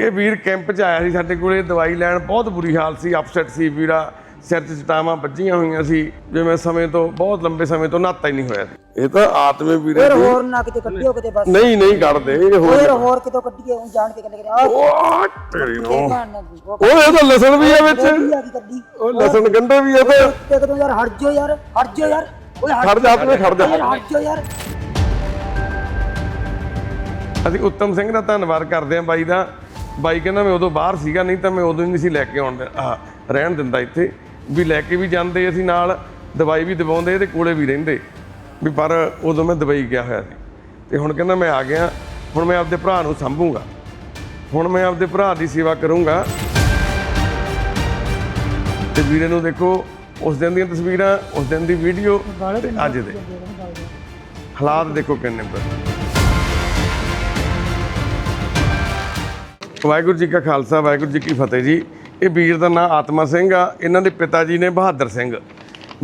ਇਹ ਵੀਰ ਕੈਂਪ 'ਚ ਆਇਆ ਸੀ ਸਾਡੇ ਕੋਲੇ ਦਵਾਈ ਲੈਣ। ਬਹੁਤ ਬੁਰੀ ਹਾਲ ਸੀ ਅਪਸੈਟ ਸੀ ਵੀਰਾ। ਸਿਰ 'ਚ ਚਟਾਵਾਂ ਵੱਜੀਆਂ ਹੋਈਆਂ ਸੀ ਜਿਵੇਂ ਸਮੇਂ ਤੋਂ ਬਹੁਤ ਲੰਬੇ ਸਮੇਂ ਤੋਂ ਨਹਾਤਾ ਹੀ ਨਹੀਂ ਹੋਇਆ। ਸੀ ਇਹ ਤਾਂ ਆਤਮੇ ਵੀਰੇ ਫਿਰ ਹੋਰ ਨਾ ਕਿਤੇ ਕੱਢਿਓ ਕਿਤੇ ਬਸ। ਨਹੀਂ ਨਹੀਂ ਕੱਢਦੇ ਇਹ ਹੋਰ ਫਿਰ ਹੋਰ ਕਿਤੋਂ ਕੱਢੀਏ ਉਹ ਜਾਣ ਕੇ ਕਹਿੰਦੇ ਕਿ ਆ ਉਹ ਤੇਰੀ ਨੂੰ ਉਹ ਉਹ ਇਹ ਤਾਂ ਲਸਣ ਵੀ ਆ ਵਿੱਚ। ਆ ਗਈ ਕੱਢੀ। ਉਹ ਲਸਣ ਗੰਡੇ ਵੀ ਆ ਤੇ ਤੇ ਕਿਤੋਂ ਯਾਰ ਹਟ ਜਾਓ ਯਾਰ ਹਟ ਜਾਓ ਯਾਰ। ਓਏ ਹਟ ਖੜ ਜਾ ਆਤਮੇ ਖੜ ਜਾ। ਯਾਰ ਹਟ ਜਾਓ ਯਾਰ। ਅਸੀਂ ਉੱਤਮ ਸਿੰਘ ਦਾ ਧੰਨਵਾਦ ਕਰਦੇ ਹਾਂ ਬਾਈ ਦਾ। ਬਾਈ ਕਹਿੰਦਾ ਮੈਂ ਉਦੋਂ ਬਾਹਰ ਸੀਗਾ ਨਹੀਂ ਤਾਂ ਮੈਂ ਉਦੋਂ ਹੀ ਨਹੀਂ ਸੀ ਲੈ ਕੇ ਆਉਣ ਰਹਿਣ ਦਿੰਦਾ ਇੱਥੇ। ਵੀ ਲੈ ਕੇ ਵੀ ਜਾਂਦੇ ਅਸੀਂ ਨਾਲ ਦਵਾਈ ਵੀ ਦਵਾਉਂਦੇ ਤੇ ਕੋਲੇ ਵੀ ਰਹਿੰਦੇ। ਵੀ ਪਰ ਉਦੋਂ ਮੈਂ ਦਵਾਈ ਗਿਆ ਹੋਇਆ ਸੀ। ਤੇ ਹੁਣ ਕਹਿੰਦਾ ਮੈਂ ਆ ਗਿਆ ਹੁਣ ਮੈਂ ਆਪਦੇ ਭਰਾ ਨੂੰ ਸੰਭੂਗਾ। ਹੁਣ ਮੈਂ ਆਪਦੇ ਭਰਾ ਦੀ ਸੇਵਾ ਕਰੂੰਗਾ। ਤੇ ਵੀਰੇ ਨੂੰ ਦੇਖੋ ਉਸ ਦਿਨ ਦੀਆਂ ਤਸਵੀਰਾਂ ਉਸ ਦਿਨ ਦੀ ਵੀਡੀਓ ਤੇ ਅੱਜ ਦੇ। ਹਾਲਾਤ ਦੇਖੋ ਕਿੰਨੇ ਪਰ ਵਾਹਿਗੁਰੂ ਜੀ ਕਾ ਖਾਲਸਾ, ਵਾਹਿਗੁਰੂ ਜੀ ਕੀ ਫਤਿਹ ਜੀ। ਇਹ ਵੀਰ ਦਾ ਨਾਂ ਆਤਮਾ ਸਿੰਘ ਆ। ਇਹਨਾਂ ਦੇ ਪਿਤਾ ਜੀ ਨੇ ਬਹਾਦਰ ਸਿੰਘ।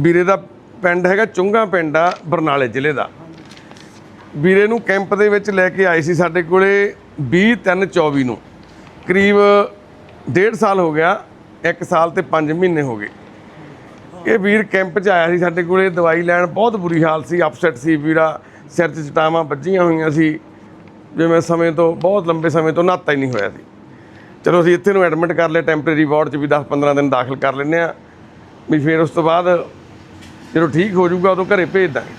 ਵੀਰੇ ਦਾ ਪਿੰਡ ਹੈਗਾ ਚੁੰਗਾ ਪਿੰਡ ਆ, ਬਰਨਾਲੇ ਜ਼ਿਲ੍ਹੇ ਦਾ। ਵੀਰੇ ਨੂੰ ਕੈਂਪ ਦੇ ਵਿੱਚ ਲੈ ਕੇ ਆਏ ਸੀ ਸਾਡੇ ਕੋਲੇ 20 3 24 ਨੂੰ। ਕਰੀਬ ਡੇਢ ਸਾਲ ਹੋ ਗਿਆ 1 ਸਾਲ ਤੇ 5 ਮਹੀਨੇ ਹੋ ਗਏ। ਇਹ ਵੀਰ ਕੈਂਪ 'ਚ ਆਇਆ ਸੀ ਸਾਡੇ ਕੋਲੇ, ਦਵਾਈ ਲੈਣ। ਬਹੁਤ ਬੁਰੀ ਹਾਲ ਸੀ ਅਪਸੈਟ ਸੀ ਵੀਰਾ। ਸਿਰ 'ਚ ਚਟਾਵਾਂ ਵੱਜੀਆਂ ਹੋਈਆਂ ਸੀ। ਜਿਵੇਂ ਸਮੇਂ ਤੋਂ, ਬਹੁਤ ਲੰਬੇ ਸਮੇਂ ਤੋਂ ਨਾਤਾ ਹੀ ਨਹੀਂ ਹੋਇਆ ਸੀ। ਚਲੋ ਅਸੀਂ ਇੱਥੇ ਨੂੰ ਐਡਮਿਟ ਕਰ ਲਿਆ ਟੈਂਪਰੇਰੀ ਵਾਰਡ 'ਚ ਵੀ 10-15 ਦਿਨ ਦਾਖਲ ਕਰ ਲੈਂਦੇ ਆ ਵੀ ਫਿਰ ਉਸ ਤੋਂ ਬਾਅਦ ਜਦੋਂ ਠੀਕ ਹੋ ਜਾਊਗਾ, ਉਦੋਂ ਘਰੇ ਭੇਜ ਦਾਂਗੇ।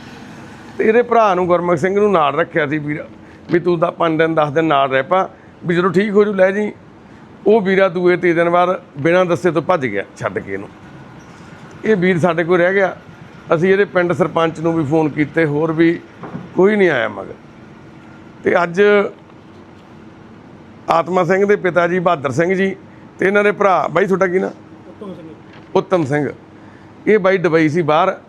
ਤੇ ਇਹਦੇ ਭਰਾ ਨੂੰ ਗੁਰਮੁਖ ਸਿੰਘ ਨੂੰ ਨਾਲ ਰੱਖਿਆ ਸੀ ਵੀਰਾ, ਵੀ ਤੂੰ ਤਾਂ 5 ਦਿਨ 10 ਦਿਨ ਨਾਲ ਰਹਿ ਪਾ। ਵੀ ਜਦੋਂ ਠੀਕ ਹੋ ਜੂ ਲੈ ਜੀ। ਉਹ ਵੀਰਾ ਦੂਏ ਤੀਜੇ ਦਿਨ ਬਾਅਦ ਬਿਨਾਂ ਦੱਸੇ ਤੋਂ ਭੱਜ ਗਿਆ, ਛੱਡ ਕੇ ਇਹਨੂੰ। ਇਹ ਵੀਰ ਸਾਡੇ ਕੋਲ ਰਹਿ ਗਿਆ। ਅਸੀਂ ਇਹਦੇ ਪਿੰਡ ਸਰਪੰਚ ਨੂੰ ਵੀ ਫੋਨ ਕੀਤੇ, ਹੋਰ ਵੀ ਕੋਈ ਨਹੀਂ ਆਇਆ ਮਗਰ। ਤੇ ਅੱਜ ਆਤਮਾ ਸਿੰਘ ਦੇ ਪਿਤਾ ਜੀ ਬਹਾਦਰ ਸਿੰਘ ਜੀ ਤੇ ਇਹਨਾਂ ਦੇ ਭਰਾ। ਬਾਈ ਤੁਹਾਡਾ ਕੀ ਨਾਂ? ਉੱਤਮ ਸਿੰਘ। ਇਹ ਬਾਈ ਦੁਬਈ ਸੀ ਬਾਹਰ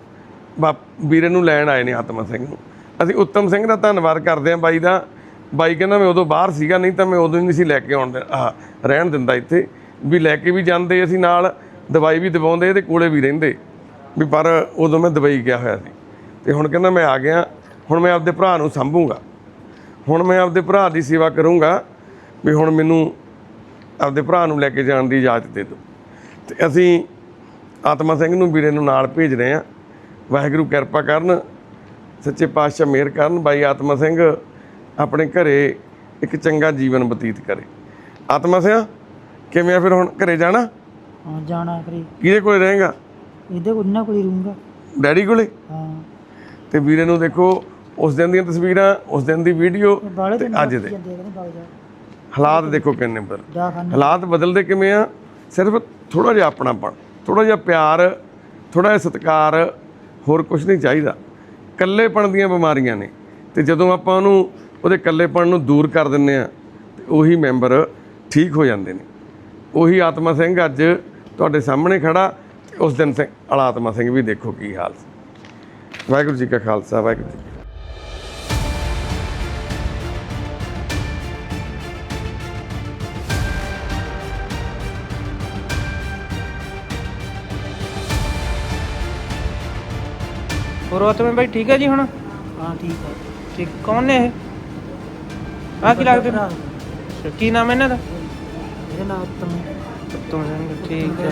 ਵੀਰੇ ਨੂੰ ਲੈਣ ਆਏ ਨੇ ਆਤਮਾ ਸਿੰਘ ਨੂੰ। ਅਸੀਂ ਉੱਤਮ ਸਿੰਘ ਦਾ ਧੰਨਵਾਦ ਕਰਦੇ ਹਾਂ ਬਾਈ ਦਾ। ਬਾਈ ਕਹਿੰਦਾ ਮੈਂ ਉਦੋਂ ਬਾਹਰ ਸੀਗਾ ਨਹੀਂ ਤਾਂ ਮੈਂ ਉਦੋਂ ਹੀ ਨਹੀਂ ਸੀ ਲੈ ਕੇ ਆਉਣ ਦੇ- ਆਹ ਰਹਿਣ ਦਿੰਦਾ ਇੱਥੇ। ਵੀ ਲੈ ਕੇ ਵੀ ਜਾਂਦੇ ਅਸੀਂ ਨਾਲ ਦਵਾਈ ਵੀ ਦਵਾਉਂਦੇ ਤੇ ਕੋਲੇ ਵੀ ਰਹਿੰਦੇ। ਵੀ ਪਰ ਉਦੋਂ ਮੈਂ ਦੁਬਈ ਗਿਆ ਹੋਇਆ ਸੀ। ਤੇ ਹੁਣ ਕਹਿੰਦਾ ਮੈਂ ਆ ਗਿਆ। ਹੁਣ ਮੈਂ ਆਪਦੇ ਭਰਾ ਨੂੰ ਸੰਭੂਗਾ। ਹੁਣ ਮੈਂ ਆਪਦੇ ਭਰਾ ਦੀ ਸੇਵਾ ਕਰੂੰਗਾ। ਵੀ ਹੁਣ ਮੈਨੂੰ ਆਪਦੇ ਭਰਾ ਨੂੰ ਲੈ ਕੇ ਜਾਣ ਦੀ ਇਜਾਜ਼ਤ ਦੇ ਦਿਓ। ਤੇ ਅਸੀਂ ਆਤਮਾ ਸਿੰਘ ਨੂੰ ਵੀਰੇ ਨੂੰ ਨਾਲ ਭੇਜ ਰਹੇ ਹਾਂ। ਵਾਹਿਗੁਰੂ ਕਿਰਪਾ ਕਰਨ ਸੱਚੇ ਪਾਤਸ਼ਾਹ ਮਿਹਰ ਕਰਨ ਬਾਈ ਆਤਮਾ ਸਿੰਘ ਆਪਣੇ ਘਰੇ ਇੱਕ ਚੰਗਾ ਜੀਵਨ ਬਤੀਤ ਕਰੇ। ਆਤਮਾ ਸਿੰਘ ਕਿਵੇਂ ਆ ਫਿਰ ਹੁਣ ਘਰੇ ਜਾਣਾ? ਹਾਂ ਜਾਣਾ ਕਰੀ ਕਿਹਦੇ ਕੋਲੇ ਰਹੇਗਾ? ਇਹਦੇ ਕੋਲ ਇਹਨਾਂ ਕੋਲ ਰਹੂੰਗਾ। ਡੈਡੀ ਕੋਲੇ? ਹਾਂ। ਤੇ ਵੀਰੇ ਨੂੰ ਦੇਖੋ ਉਸ ਦਿਨ ਦੀਆਂ ਤਸਵੀਰਾਂ ਉਸ ਦਿਨ ਦੀ ਵੀਡੀਓ ਤੇ ਅੱਜ ਦੇ। ਹਾਲਾਤ ਦੇਖੋ ਕਿੰਨੇ ਬਦਲ ਹਾਲਾਤ ਬਦਲਦੇ ਕਿਵੇਂ ਆ? ਸਿਰਫ ਥੋੜਾ ਜਿਹਾ ਆਪਣਾਪਣ ਥੋੜਾ ਜਿਹਾ ਪਿਆਰ ਥੋੜਾ ਜਿਹਾ ਸਤਿਕਾਰ ਹੋਰ ਕੁਝ ਨਹੀਂ ਚਾਹੀਦਾ। ਇਕੱਲੇਪਣ ਦੀਆਂ ਬਿਮਾਰੀਆਂ ਨੇ। ਤੇ ਜਦੋਂ ਆਪਾਂ ਉਹਨੂੰ ਉਹਦੇ ਇਕੱਲੇਪਣ ਨੂੰ ਦੂਰ ਕਰ ਦਿੰਨੇ ਆ ਤੇ ਉਹੀ ਮੈਂਬਰ ਠੀਕ ਹੋ ਜਾਂਦੇ ਨੇ। ਉਹੀ ਆਤਮਾ ਸਿੰਘ ਅੱਜ ਤੁਹਾਡੇ ਸਾਹਮਣੇ ਖੜਾ ਉਸ ਦਿਨ ਸਿੰਘ ਆਤਮਾ ਸਿੰਘ ਵੀ ਦੇਖੋ ਕੀ ਹਾਲ ਸੀ। ਵਾਹਿਗੁਰੂ ਜੀ ਕਾ ਖਾਲਸਾ ਵਾਹਿਗੁਰੂ ਜੀ ਹੋਰ ਆਤਮੇ ਭਾਈ ਠੀਕ ਹੈ ਜੀ ਹੁਣ? ਹਾਂ ਠੀਕ ਹੈ। ਠੀਕ ਕੌਣ ਨੇ ਇਹ? ਆ ਕੀ ਲੱਗਦੇ ਨੇ? ਅੱਛਾ, ਕੀ ਨਾਮ ਹੈ ਇਹਨਾਂ ਦਾ? ਇਹਦੇ ਨਾਲ ਤੁਮ ਤੁਮ ਸਿੰਘ ਠੀਕ ਹੈ।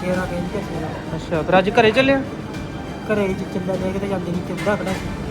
ਸ਼ੇਰਾ ਕਹਿੰਦੇ ਸ਼ੇਰਾ। ਅੱਛਾ ਫਿਰ ਅੱਜ ਘਰੇ ਚੱਲਿਆ ਘਰੇ ਚ ਚੱਲਿਆ ਦੇ ਕਿਤੇ ਜਾਂਦੇ ਨਹੀਂ ਚੱਲਦਾ ਖੜਾ। ਸੀ